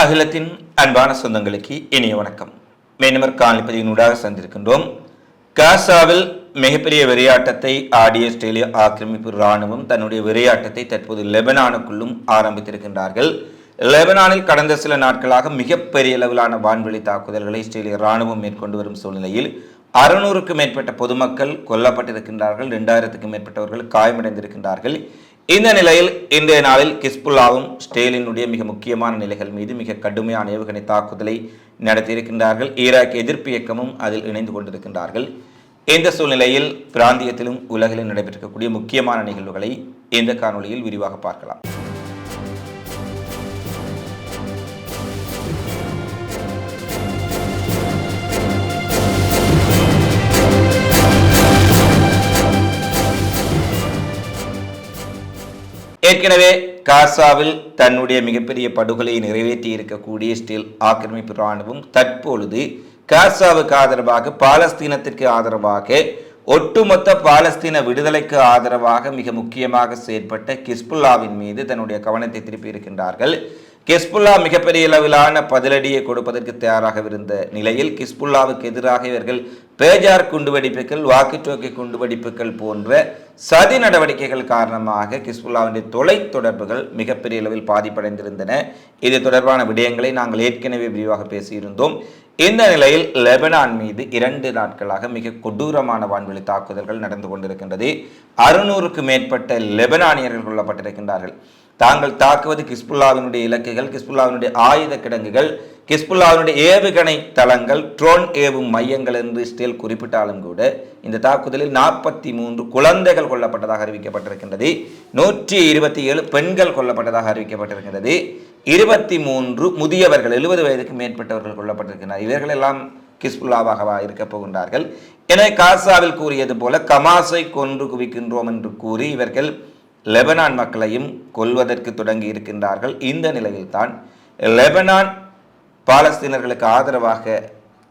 அகிலத்தின் அன்பான சொந்தங்களுக்கு இனிய வணக்கம். மேனமர் காணிப்பதியினூடாக சந்திருக்கின்றோம் காசாவில் மிகப்பெரிய விளையாட்டத்தை ஆடிய ஆஸ்திரேலிய ஆக்கிரமிப்பு இராணுவம் தன்னுடைய விளையாட்டத்தை தற்போது லெபனானுக்குள்ளும் ஆரம்பித்திருக்கின்றார்கள். லெபனானில் கடந்த சில நாட்களாக மிகப்பெரிய அளவிலான வான்வெளி தாக்குதல்களை இஸ்ரேலிய இராணுவம் மேற்கொண்டு வரும் சூழ்நிலையில் அறுநூறுக்கும் மேற்பட்ட பொதுமக்கள் கொல்லப்பட்டிருக்கின்றார்கள் ரெண்டாயிரத்துக்கும் மேற்பட்டவர்கள் காயமடைந்திருக்கின்றார்கள். இந்த நிலையில் இன்றைய நாளில் கிஸ்புல்லாவும் ஸ்டேலினுடைய மிக முக்கியமான நிலைகள் மீது மிக கடுமையான ஏவுகணை தாக்குதலை நடத்தியிருக்கின்றார்கள். ஈராக் எதிர்ப்பு இயக்கமும் அதில் இணைந்து கொண்டிருக்கின்றார்கள். இந்த சூழ்நிலையில் பிராந்தியத்திலும் உலகிலும் நடைபெற்றிருக்கக்கூடிய முக்கியமான நிகழ்வுகளை இந்த காணொளியில் விரிவாக பார்க்கலாம். ஏற்கனவே காசாவில் தன்னுடைய மிகப்பெரிய படுகொலையை நிறைவேற்றி இருக்கக்கூடிய ஸ்டீல் ஆக்கிரமிப்பு இராணுவம் தற்பொழுது காசாவுக்கு ஆதரவாக பாலஸ்தீனத்திற்கு ஆதரவாக ஒட்டுமொத்த பாலஸ்தீன விடுதலைக்கு ஆதரவாக மிக முக்கியமாக செயற்பட்ட கிஸ்புல்லாவின் மீது தன்னுடைய கவனத்தை திருப்பி இருக்கின்றார்கள். கிஸ்புல்லா மிகப்பெரிய அளவிலான பதிலடியை கொடுப்பதற்கு தயாராகவிருந்த நிலையில் கிஸ்புல்லாவுக்கு எதிராக இவர்கள் பேஜார் குண்டுவெடிப்புகள் வாக்கிட்டோக்கி குண்டுவெடிப்புகள் போன்ற சதி நடவடிக்கைகள் காரணமாக கிஸ்புல்லாவுடைய தொலை தொடர்புகள் மிகப்பெரிய அளவில் பாதிப்படைந்திருந்தன. இது தொடர்பான விடயங்களை நாங்கள் ஏற்கனவே விரிவாக பேசியிருந்தோம். இந்த நிலையில் லெபனான் மீது இரண்டு நாட்களாக மிக கொடூரமான வான்வெளி தாக்குதல்கள் நடந்து கொண்டிருக்கின்றது. அறுநூறுக்கு மேற்பட்ட லெபனானியர்கள் கொல்லப்பட்டிருக்கின்றார்கள். தாங்கள் தாக்குவது கிஸ்புல்லாவினுடைய இலக்குகள் கிஸ்புல்லாவினுடைய ஆயுத கிடங்குகள் கிஸ்புல்லாவினுடைய ஏவுகணை தளங்கள் ட்ரோன் ஏவும் மையங்கள் என்று ஸ்டேல் குறிப்பிட்டாலும் கூட இந்த தாக்குதலில் நாற்பத்தி மூன்று குழந்தைகள் கொல்லப்பட்டதாக அறிவிக்கப்பட்டிருக்கின்றது. நூற்றி இருபத்தி ஏழு பெண்கள் கொல்லப்பட்டதாக அறிவிக்கப்பட்டிருக்கின்றது. இருபத்தி மூன்று முதியவர்கள் எழுபது வயதுக்கு மேற்பட்டவர்கள் கொல்லப்பட்டிருக்கிறார் இவர்கள் எல்லாம் கிஸ்புல்லாவாகவா இருக்கப் போகின்றார்கள். எனவே காசாவில் கூறியது போல கமாஸை கொன்று குவிக்கின்றோம் என்று கூறி இவர்கள் லெபனான் மக்களையும் கொல்வதற்கு தொடங்கி இருக்கின்றார்கள். இந்த நிலையில்தான் லெபனான் பாலஸ்தீனர்களுக்கு ஆதரவாக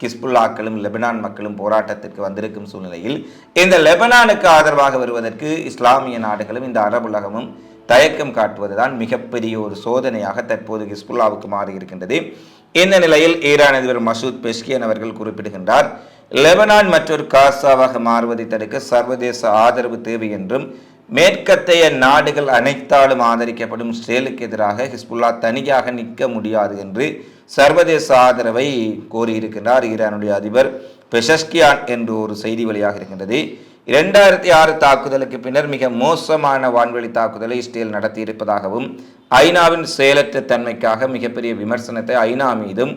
கிஸ்புல்லாக்களும் லெபனான் மக்களும் போராட்டத்திற்கு வந்திருக்கும் சூழ்நிலையில் இந்த லெபனானுக்கு ஆதரவாக வருவதற்கு இஸ்லாமிய நாடுகளும் இந்த அரபுலகமும் தயக்கம் காட்டுவதுதான் மிகப்பெரிய ஒரு சோதனையாக தற்போது ஹிஸ்புல்லாவுக்கு மாறியிருக்கின்றது. இந்த நிலையில் ஈரான் அதிபர் மசூத் பெஷ்கியன் அவர்கள் குறிப்பிடுகின்றார் லெபனான் மற்றொரு காசாவாக மாறுவதை தடுக்க சர்வதேச ஆதரவு தேவை என்றும் மேற்கத்தைய நாடுகள் அனைத்தாலும் ஆதரிக்கப்படும் இஸ்ரேலுக்கு எதிராக ஹிஸ்புல்லா தனியாக நிற்க முடியாது என்று சர்வதேச ஆதரவை கோரியிருக்கிறார் ஈரானுடைய அதிபர் பெஷஸ்கியான் என்று ஒரு செய்தி வழியாக இருக்கின்றது. இரண்டாயிரத்தி ஆறு தாக்குதலுக்கு பின்னர் மிக மோசமான வான்வெளி தாக்குதலை இஸ்ரேல் நடத்தியிருப்பதாகவும் ஐநாவின் செயலற்ற தன்மைக்காக மிகப்பெரிய விமர்சனத்தை ஐநா மீதும்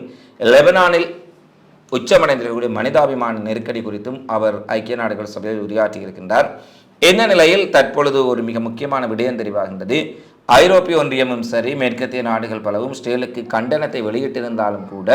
லெபனானில் உச்சமடைந்திருக்கக்கூடிய மனிதாபிமான நெருக்கடி குறித்தும் அவர் ஐக்கிய நாடுகள் சபையில் உரையாற்றியிருக்கின்றார். இந்த நிலையில் தற்பொழுது ஒரு மிக முக்கியமான விடயம் தெரிவாகின்றது? ஐரோப்பிய ஒன்றியமும் சரி மேற்கத்திய நாடுகள் பலவும் ஸ்டேலுக்கு கண்டனத்தை வெளியிட்டிருந்தாலும் கூட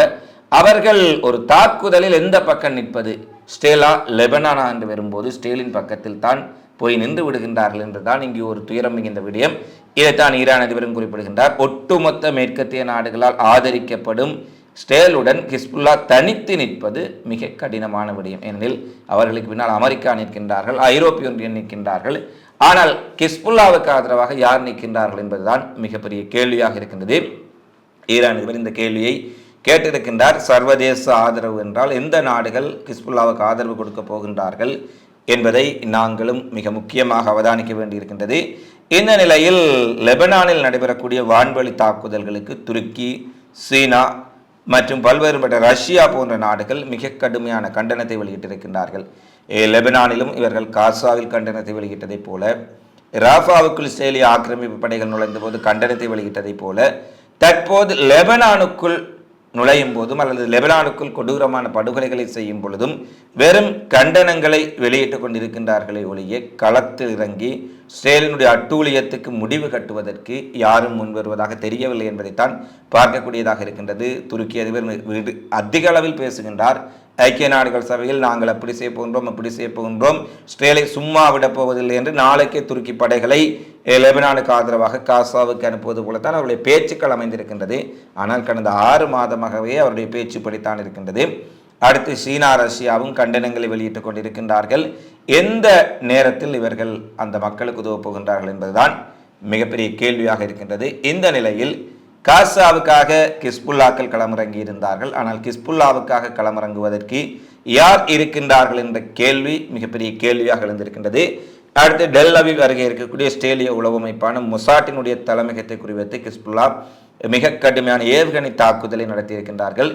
அவர்கள் ஒரு தாக்குதலில் எந்த பக்கம் நிற்பது? ஸ்டேலா லெபனானா என்று வரும்போது ஸ்டேலின் பக்கத்தில் தான் போய் நின்று விடுகின்றார்கள் என்றுதான் இங்கு ஒரு துயரம் மிகுந்த விடயம். இதைத்தான் ஈரான் அதிபரும் குறிப்பிடுகின்றார். ஒட்டுமொத்த மேற்கத்திய நாடுகளால் ஆதரிக்கப்படும் ஸ்டேலுடன் ஹிஸ்புல்லா தனித்து நிற்பது மிக கடினமான விடயம். ஏனெனில் அவர்களுக்கு பின்னால் அமெரிக்கா நிற்கின்றார்கள் ஐரோப்பிய ஒன்றியம் நிற்கின்றார்கள். ஆனால் ஹிஸ்புல்லாவுக்கு ஆதரவாக யார் நிற்கின்றார்கள் என்பதுதான் மிகப்பெரிய கேள்வியாக இருக்கின்றது. ஈரான் இவர் இந்த கேள்வியை கேட்டிருக்கின்றார். சர்வதேச ஆதரவு என்றால் எந்த நாடுகள் ஹிஸ்புல்லாவுக்கு ஆதரவு கொடுக்க போகின்றார்கள் என்பதை நாங்களும் மிக முக்கியமாக அவதானிக்க வேண்டியிருக்கின்றது. இந்த நிலையில் லெபனானில் நடைபெறக்கூடிய வான்வழி தாக்குதல்களுக்கு துருக்கி சீனா மற்றும் பல்வேறுபட்ட ரஷ்யா போன்ற நாடுகள் மிக கடுமையான கண்டனத்தை வெளியிட்டிருக்கின்றார்கள். லெபனானிலும் இவர்கள் காசாவில் கண்டனத்தை வெளியிட்டதைப் போல ராஃபாவுக்குள் இஸ்ரேலிய ஆக்கிரமிப்பு படைகள் நுழைந்த போது கண்டனத்தை வெளியிட்டதைப் போல தற்போது லெபனானுக்குள் நுழையும் போதும் அல்லது லெபனானுக்குள் கொடூரமான படுகொலைகளை செய்யும் பொழுதும் வெறும் கண்டனங்களை வெளியிட்டுக் கொண்டிருக்கின்றார்களே ஒழிய களத்தில் இறங்கி ஸ்டேலினுடைய அட்டூழியத்துக்கு முடிவு கட்டுவதற்கு யாரும் முன் வருவதாக தெரியவில்லை என்பதைத்தான் பார்க்கக்கூடியதாக இருக்கின்றது. துருக்கி அதிபர் அதிக அளவில் பேசுகின்றார். ஐக்கிய நாடுகள் சபையில் நாங்கள் அப்படி செய்ய போகின்றோம் அப்படி செய்ய போகின்றோம். ஸ்ட்ரேலை சும்மா விடப் போவதில்லை என்று நாளைக்கே துருக்கி படைகளை லெபனானுக்கு ஆதரவாக காசாவுக்கு அனுப்புவது போலத்தான் அவருடைய பேச்சுக்கள் அமைந்திருக்கின்றது. ஆனால் கடந்த ஆறு மாதமாகவே அவருடைய பேச்சு படித்தான் இருக்கின்றது. அடுத்து சீனா ரஷ்யாவும் கண்டனங்களை வெளியிட்டுக் கொண்டிருக்கின்றார்கள். எந்த நேரத்தில் இவர்கள் அந்த மக்களுக்கு உதவப் போகின்றார்கள் என்பதுதான் மிகப்பெரிய கேள்வியாக இருக்கின்றது. இந்த நிலையில் காசாவுக்காக கிஸ்புல்லாக்கள் களமிறங்கி இருந்தார்கள். ஆனால் கிஸ்புல்லாவுக்காக களமிறங்குவதற்கு யார் இருக்கின்றார்கள் என்ற கேள்வி மிகப்பெரிய கேள்வியாக எழுந்திருக்கின்றது. அடுத்து டெல் அவிவ் அருகே இருக்கக்கூடிய ஆஸ்திரேலிய உளவு அமைப்பான மொசாட்டினுடைய தலைமையகத்தை குறிவைத்து கிஸ்புல்லா மிக கடுமையான ஏவுகணை தாக்குதலை நடத்தியிருக்கின்றார்கள்.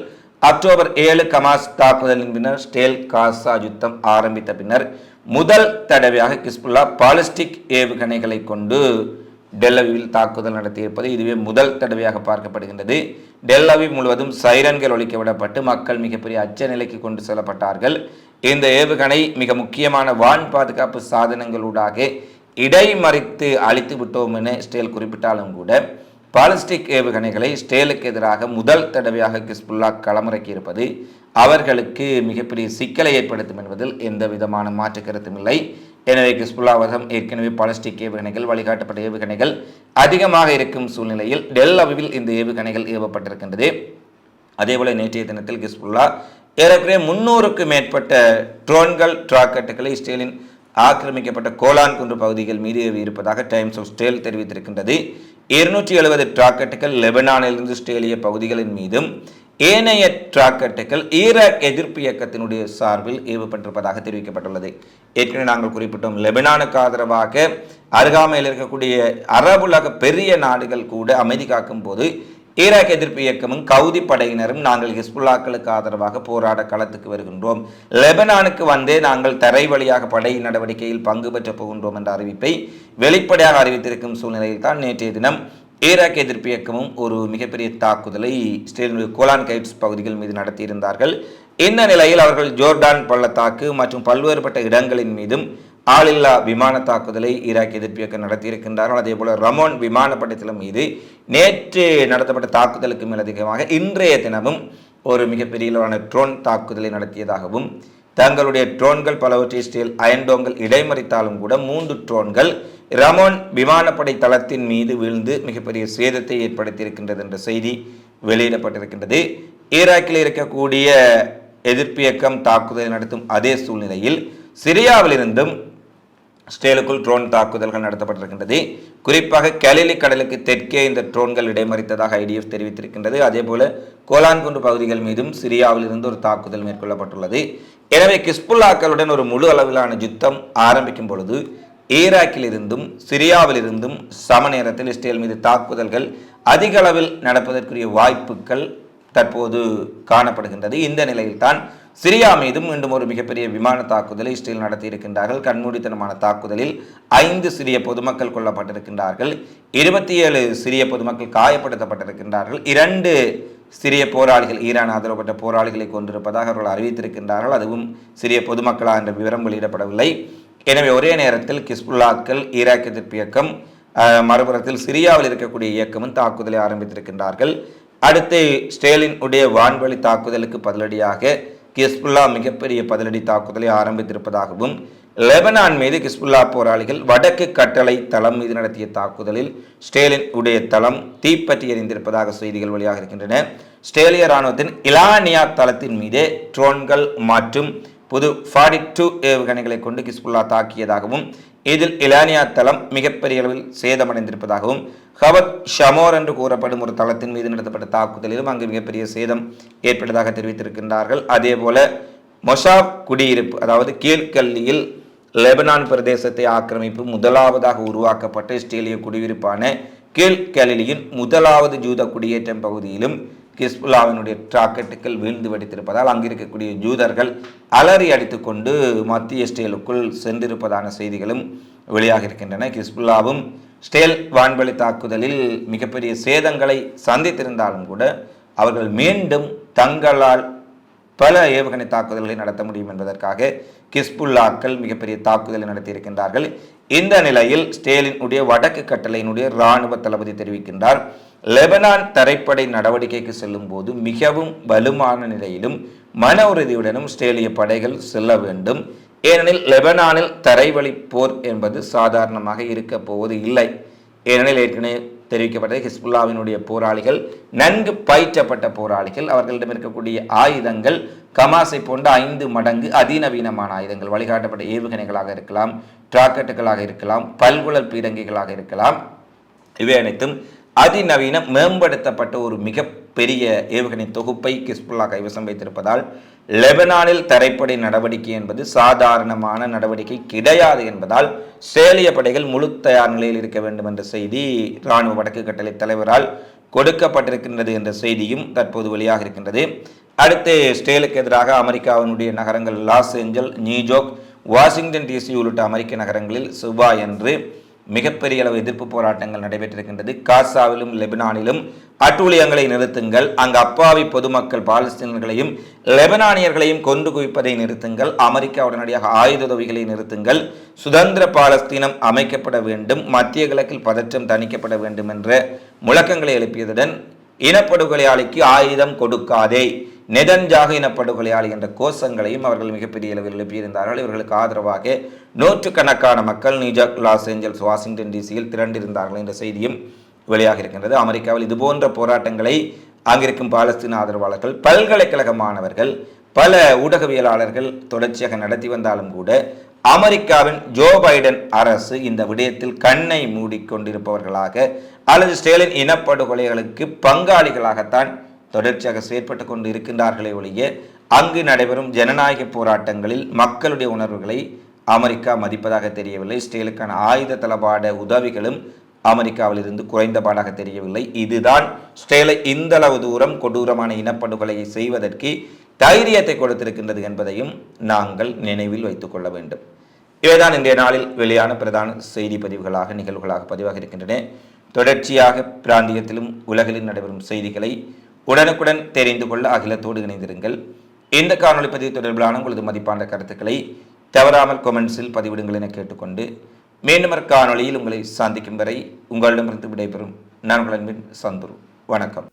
அக்டோபர் ஏழு கமாஸ் தாக்குதலின் பின்னர் ஸ்டேல் காசா யுத்தம் ஆரம்பித்த பின்னர் முதல் தடவையாக கிஸ்புல்லா பாலிஸ்டிக் ஏவுகணைகளை கொண்டு டெல்லவியில் தாக்குதல் நடத்தியிருப்பது இதுவே முதல் தடவையாக பார்க்கப்படுகின்றது. டெல்லவி முழுவதும் சைரன்கள் ஒழிக்க விடப்பட்டு மக்கள் மிகப்பெரிய அச்ச நிலைக்கு கொண்டு செல்லப்பட்டார்கள். இந்த ஏவுகணை மிக முக்கியமான வான் பாதுகாப்பு சாதனங்களூடாக இடைமறித்து அழித்து விட்டோம் என ஸ்டேல் குறிப்பிட்டாலும் கூட பாலிஸ்டிக் ஏவுகணைகளை ஸ்டேலுக்கு எதிராக முதல் தடவையாக கிஸ்புல்லா களமிறக்கியிருப்பது அவர்களுக்கு மிகப்பெரிய சிக்கலை ஏற்படுத்தும் என்பதில் எந்த விதமான மாற்று கருத்தும் இல்லை. எனவே கிஸ்புல்லா வதம் ஏற்கனவே பாலிஸ்டிக் ஏவுகணைகள் வழிகாட்டப்பட்ட ஏவுகணைகள் அதிகமாக இருக்கும் சூழ்நிலையில் டெல் அவிவில் இந்த ஏவுகணைகள் ஏவப்பட்டிருக்கின்றது. அதேபோல நேற்றைய தினத்தில் கிஸ்புல்லா ஏறக்குறைய முன்னூறுக்கு மேற்பட்ட ட்ரோன்கள் டிராக்கெட்டுகளை இஸ்ரேலின் ஆக்கிரமிக்கப்பட்ட கோலான் குன்று பகுதிகள் மீது ஏவி இருப்பதாக டைம்ஸ் ஆஃப் ஸ்டேல் தெரிவித்திருக்கின்றது. இருநூற்றி எழுபது டிராக்கெட்டுகள் லெபனானிலிருந்து இஸ்ரேலிய பகுதிகளின் மீதும் ஏனைய டிராக்கெட்டுகள் ஈராக் எதிர்ப்பு இயக்கத்தினுடைய சார்பில் ஏவப்பட்டிருப்பதாக தெரிவிக்கப்பட்டுள்ளது. ஏற்கனவே நாங்கள் குறிப்பிட்டோம் லெபனானுக்கு ஆதரவாக அருகாமையில் இருக்கக்கூடிய அரபுலக பெரிய நாடுகள் கூட அமைதி காக்கும் போது ஈராக் எதிர்ப்பு இயக்கமும் கவுதி படையினரும் நாங்கள் ஹிஸ்புல்லாக்களுக்கு ஆதரவாக போராட களத்துக்கு வருகின்றோம். லெபனானுக்கு வந்தே நாங்கள் தரை வழியாக படை நடவடிக்கையில் பங்கு பெற்றப் போகின்றோம் என்ற அறிவிப்பை வெளிப்படையாக அறிவித்திருக்கும் சூழ்நிலையில் தான் நேற்றைய தினம் ஈராக் எதிர்ப்பு இயக்கமும் ஒரு மிகப்பெரிய தாக்குதலை இஸ்ரேலுடைய கோலான் கைட்ஸ் பகுதிகள் மீது நடத்தியிருந்தார்கள். இந்த நிலையில் அவர்கள் ஜோர்டான் பள்ளத்தாக்கு மற்றும் பல்வேறுபட்ட இடங்களின் மீதும் ஆளில்லா விமான தாக்குதலை ஈராக் எதிர்ப்பு இயக்கம் நடத்தியிருக்கின்றார்கள். அதே போல ரமோன் விமானப்படத்திலும் மீது நேற்று நடத்தப்பட்ட தாக்குதலுக்கு மேலதிகமாக இன்றைய தினமும் ஒரு மிகப்பெரிய அளவான ட்ரோன் தாக்குதலை நடத்தியதாகவும் தங்களுடைய ட்ரோன்கள் பலவற்றை ஸ்டீல் அயன்டோங்கள் இடைமறித்தாலும் கூட மூன்று ட்ரோன்கள் ரமோன் விமானப்படை தளத்தின் மீது வீழ்ந்து மிகப்பெரிய சேதத்தை ஏற்படுத்தியிருக்கின்றது என்ற செய்தி வெளியிடப்பட்டிருக்கின்றது. ஈராக்கில் இருக்கக்கூடிய எதிர்ப்பு இயக்கம் தாக்குதலை நடத்தும் அதே சூழ்நிலையில் சிரியாவிலிருந்தும் ஸ்டேலுக்குள் ட்ரோன் தாக்குதல்கள் நடத்தப்பட்டிருக்கின்றது. குறிப்பாக கலிலி கடலுக்கு தெற்கே இந்த ட்ரோன்கள் இடைமறித்ததாக ஐடிஎஃப் தெரிவித்திருக்கின்றது. அதேபோல கோலான்குண்டு பகுதிகள் மீதும் சிரியாவில் இருந்து ஒரு தாக்குதல் மேற்கொள்ளப்பட்டுள்ளது. எனவே கிஸ்புல்லாக்களுடன் ஒரு முழு அளவிலான யுத்தம் ஆரம்பிக்கும் பொழுது ஈராக்கில் இருந்தும் சிரியாவில் இருந்தும் சம நேரத்தில் இஸ்ரேல் மீது தாக்குதல்கள் அதிக அளவில் நடப்பதற்குரிய வாய்ப்புகள் தற்போது காணப்படுகின்றது. இந்த நிலையில்தான் சிரியா மீதும் மீண்டும் ஒரு மிகப்பெரிய விமான தாக்குதலை இஸ்ரேல் நடத்தியிருக்கின்றார்கள். கண்மூடித்தனமான தாக்குதலில் ஐந்து சிறிய பொதுமக்கள் கொல்லப்பட்டிருக்கின்றார்கள். இருபத்தி ஏழு சிறிய பொதுமக்கள் காயப்படுத்தப்பட்டிருக்கின்றார்கள். இரண்டு சிறிய போராளிகள் ஈரான் ஆதரவுப்பட்ட போராளிகளை கொண்டிருப்பதாக அவர்கள் அறிவித்திருக்கின்றார்கள். அதுவும் சிறிய பொதுமக்களா என்ற விவரம் வெளியிடப்படவில்லை. எனவே ஒரே நேரத்தில் கிஸ்புல்லாக்கள் ஈராக்கிய எதிர்ப்பு இயக்கம் மறுபுறத்தில் சிரியாவில் இருக்கக்கூடிய இயக்கமும் தாக்குதலை ஆரம்பித்திருக்கின்றார்கள். அடுத்து ஸ்டேலின் உடைய வான்வழி தாக்குதலுக்கு பதிலடியாக கிஸ்புல்லா மிகப்பெரிய பதிலடி தாக்குதலை ஆரம்பித்திருப்பதாகவும் லெபனான் மீது கிஸ்புல்லா போராளிகள் வடக்கு கட்டளை தளம் மீது நடத்திய தாக்குதலில் ஸ்டேலின் உடைய தளம் தீப்பற்றி எறிந்திருப்பதாக செய்திகள் வெளியாக இருக்கின்றன ஸ்டேலிய இராணுவத்தின் இலானியா தளத்தின் மீதே ட்ரோன்கள் மற்றும் புது ஃபார்ட்டி டூ ஏவுகணைகளை கொண்டு கிஸ்புல்லா தாக்கியதாகவும் இதில் இலானியா தளம் மிகப்பெரிய அளவில் சேதமடைந்திருப்பதாகவும் ஹவத் ஷமோர் என்று கூறப்படும் ஒரு தளத்தின் மீது நடத்தப்பட்ட தாக்குதலிலும் அங்கு மிகப்பெரிய சேதம் ஏற்பட்டதாக தெரிவித்திருக்கின்றார்கள். அதேபோல மொஷாப் குடியிருப்பு அதாவது கீழ்கல்லியில் லெபனான் பிரதேசத்தை ஆக்கிரமிப்பு முதலாவதாக உருவாக்கப்பட்ட இஸ்ரேலிய குடியிருப்பான கீழ்கலிலியின் முதலாவது ஜூத குடியேற்றம் பகுதியிலும் கிஸ்புல்லாவினுடைய ராக்கெட்டுகள் வீழ்ந்து வெடித்திருப்பதால் அங்கிருக்கக்கூடிய ஜூதர்கள் அலறி அடித்துக்கொண்டு மத்திய ஸ்டேலுக்குள் சென்றிருப்பதான செய்திகளும் வெளியாக இருக்கின்றன. கிஸ்புல்லாவும் ஸ்டேல் வான்வழி தாக்குதலில் மிகப்பெரிய சேதங்களை சந்தித்திருந்தாலும் கூட அவர்கள் மீண்டும் தங்களால் பல ஏவுகணை தாக்குதல்களை நடத்த முடியும் என்பதற்காக கிஸ்புல்லாக்கள் மிகப்பெரிய தாக்குதலை நடத்தியிருக்கின்றார்கள். இந்த நிலையில் ஸ்டேலினுடைய வடக்கு கட்டளையினுடைய இராணுவ தளபதி தெரிவிக்கின்றார். லெபனான் தரைப்படை நடவடிக்கைக்கு செல்லும் போது மிகவும் வலுமான நிலையிலும் மன உறுதியுடனும் ஸ்டேலிய படைகள் செல்ல வேண்டும். ஏனெனில் லெபனானில் தரைவழி போர் என்பது சாதாரணமாக இருக்க போவது இல்லை. ஏனெனில் ஏற்கனவே தெரிவிக்கப்பட்டது ஹிஸ்புல்லாவினுடைய போராளிகள் நன்கு பயிற்றப்பட்ட போராளிகள் அவர்களிடம் இருக்கக்கூடிய ஆயுதங்கள் கமாசை போன்ற ஐந்து மடங்கு அதிநவீனமான ஆயுதங்கள் வழிகாட்டப்பட்ட ஏவுகணைகளாக இருக்கலாம் டிராக்கெட்டுகளாக இருக்கலாம் பல்குழல் பீரங்கிகளாக இருக்கலாம். இவை அனைத்தும் அதிநவீன மேம்படுத்தப்பட்ட ஒரு மிகப்பெரிய ஏவுகணை தொகுப்பை கிஸ்புல்லா கைவசம் வைத்திருப்பதால் லெபனானில் தரைப்படை நடவடிக்கை என்பது சாதாரணமான நடவடிக்கை கிடையாது என்பதால் சேலிய படைகள் முழு தயார் நிலையில் இருக்க வேண்டும் என்ற செய்தி இராணுவ வடக்கு கட்டளை தலைவரால் கொடுக்கப்பட்டிருக்கின்றது என்ற செய்தியும் தற்போது வெளியாக இருக்கின்றது. அடுத்து ஸ்டேலுக்கு எதிராக அமெரிக்காவினுடைய நகரங்கள் Los Angeles New York Washington DC உள்ளிட்ட அமெரிக்க நகரங்களில் செவ்வாய் என்று மிகப்பெரிய அளவு எதிர்ப்பு போராட்டங்கள் நடைபெற்றிருக்கின்றது. காசாவிலும் லெபனானிலும். அட்டூழியங்களை நிறுத்துங்கள். அங்கு அப்பாவி பொதுமக்கள் பாலஸ்தீனர்களையும் லெபனானியர்களையும் கொண்டு குவிப்பதை நிறுத்துங்கள். அமெரிக்கா உடனடியாக ஆயுத உதவிகளை நிறுத்துங்கள். சுதந்திர பாலஸ்தீனம் அமைக்கப்பட வேண்டும். மத்திய கிழக்கில் பதற்றம் தணிக்கப்பட வேண்டும் என்ற முழக்கங்களை எழுப்பியதுடன் இனப்படுகொலையாளிக்கு ஆயுதம் கொடுக்காதே. நெதன்ஜாக இனப்படுகொலையாளி என்ற கோஷங்களையும் அவர்கள் மிகப்பெரிய அளவில் எழுப்பியிருந்தார்கள். இவர்களுக்கு ஆதரவாக நூற்றுக்கணக்கான மக்கள் New York Los Angeles Washington டிசியில் திரண்டிருந்தார்கள் என்ற செய்தியும் வெளியாக இருக்கின்றது. அமெரிக்காவில் இதுபோன்ற போராட்டங்களை அங்கிருக்கும் பாலஸ்தீன ஆதரவாளர்கள் பல்கலைக்கழக மாணவர்கள் பல ஊடகவியலாளர்கள் தொடர்ச்சியாக நடத்தி வந்தாலும் கூட அமெரிக்காவின் ஜோ பைடன் அரசு இந்த விடயத்தில் கண்ணை மூடிக்கொண்டிருப்பவர்களாக அல்லது ஸ்டேலின் இனப்படுகொலைகளுக்கு பங்காளிகளாகத்தான் தொடர்ச்சியாக செயற்பட்டு கொண்டு இருக்கின்றார்களே ஒழிய அங்கு நடைபெறும் ஜனநாயக போராட்டங்களில் மக்களுடைய உணர்வுகளை அமெரிக்கா மதிப்பதாக தெரியவில்லை. இஸ்ரேலுக்கான ஆயுத தளபாட உதவிகளும் அமெரிக்காவில் இருந்து குறைந்தபாடாக தெரியவில்லை. இதுதான் ஸ்டேலை இந்த அளவு தூரம் கொடூரமான இனப்படுகொலையை செய்வதற்கு தைரியத்தை கொடுத்திருக்கின்றது என்பதையும் நாங்கள் நினைவில் வைத்துக் கொள்ள வேண்டும். இவைதான் இன்றைய நாளில் வெளியான பிரதான செய்தி பதிவுகளாக நிகழ்வுகளாக பதிவாக இருக்கின்றன. தொடர்ச்சியாக பிராந்தியத்திலும் உலகிலும் நடைபெறும் செய்திகளை உடனுக்குடன் தெரிந்து கொள்ள அகிலத்தோடு இணைந்திருங்கள். இந்த காணொலி பதிவு தொடர்பிலான உங்களது மதிப்பான கருத்துக்களை தவறாமல் கொமெண்ட்ஸில் பதிவிடுங்கள் என கேட்டுக்கொண்டு மீண்டும் ஒரு காணொளியில் உங்களை சந்திக்கும் வரை உங்களிடமிருந்து விடைபெறும். நான் உங்கள் அன்பின் சந்துரு. வணக்கம்.